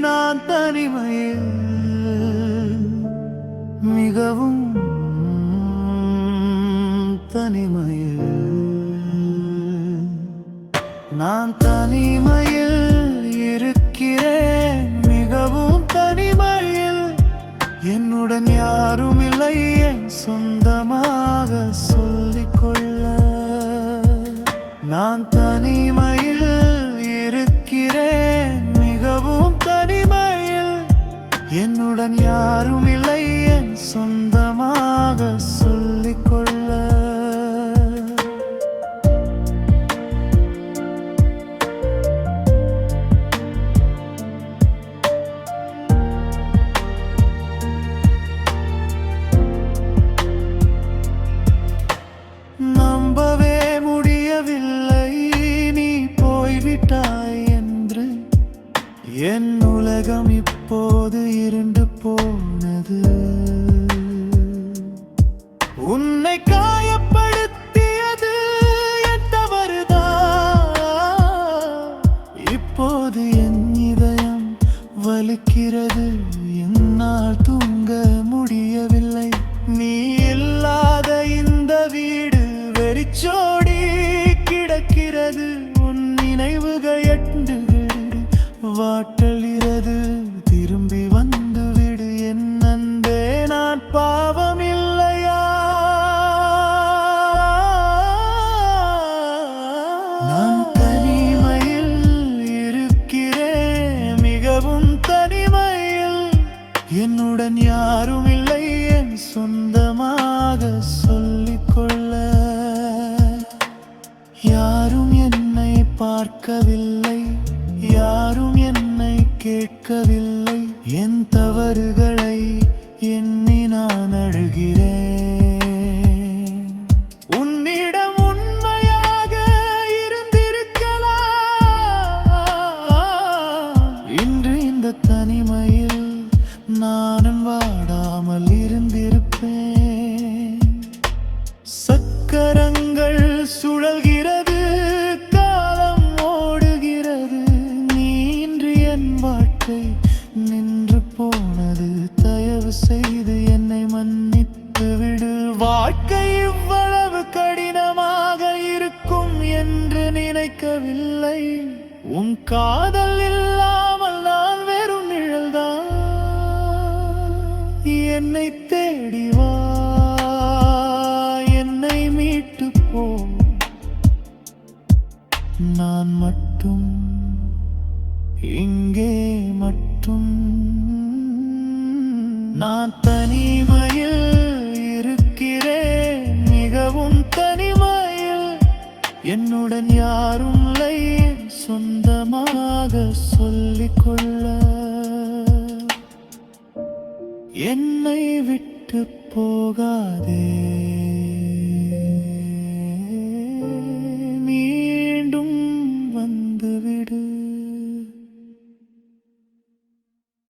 நான் தனிமையில் மிகவும் தனிமையில். நான் தனிமையில் இருக்கிறேன் மிகவும் தனிமையில். என்னுடன் யாரும் இல்லை என் சொந்தமாக சொல்லிக்கொள்ள நான் தனிமையில் இருக்கிறேன் மிகவும் தனிமையில் என்னுடன் யாரும் இல்லை. என் சொந்தமாக சொல் இருக்கிறது என்னால் தூங்க முடியவில்லை. நீ இல்லாத இந்த வீடு வெறிச்சோடி கிடக்கிறது. உன் நினைவுகள் எட்டுகிறது. வாட்டலிறது என்னுடன் யாரும் இல்லை என் சொந்தமாக சொல்லிக்கொள்ள. யாரும் என்னை பார்க்கவில்லை யாரும் என்னை கேட்கவில்லை. என் தவறுகளை எண்ணி நான் அழுகிறேன். வாழ்க்கை நின்று போனது. தயவு செய்து என்னை மன்னித்து விடு. வாழ்க்கை இவ்வளவு கடினமாக இருக்கும் என்று நினைக்கவில்லை. உன் காதல் இல்லாமல் நான் வெறும் நிழல்தான். என்னை தேடி வா. என்னை மீட்டு போ. நான் மட்டும் இங்கே மட்டும் நான் தனிமையில் இருக்கிறேன் மிகவும் தனிமையில். என்னுடன் யாரும் இல்லை சொந்தமாக சொல்லிக்கொள்ள என்னை விட்டு போகாதே.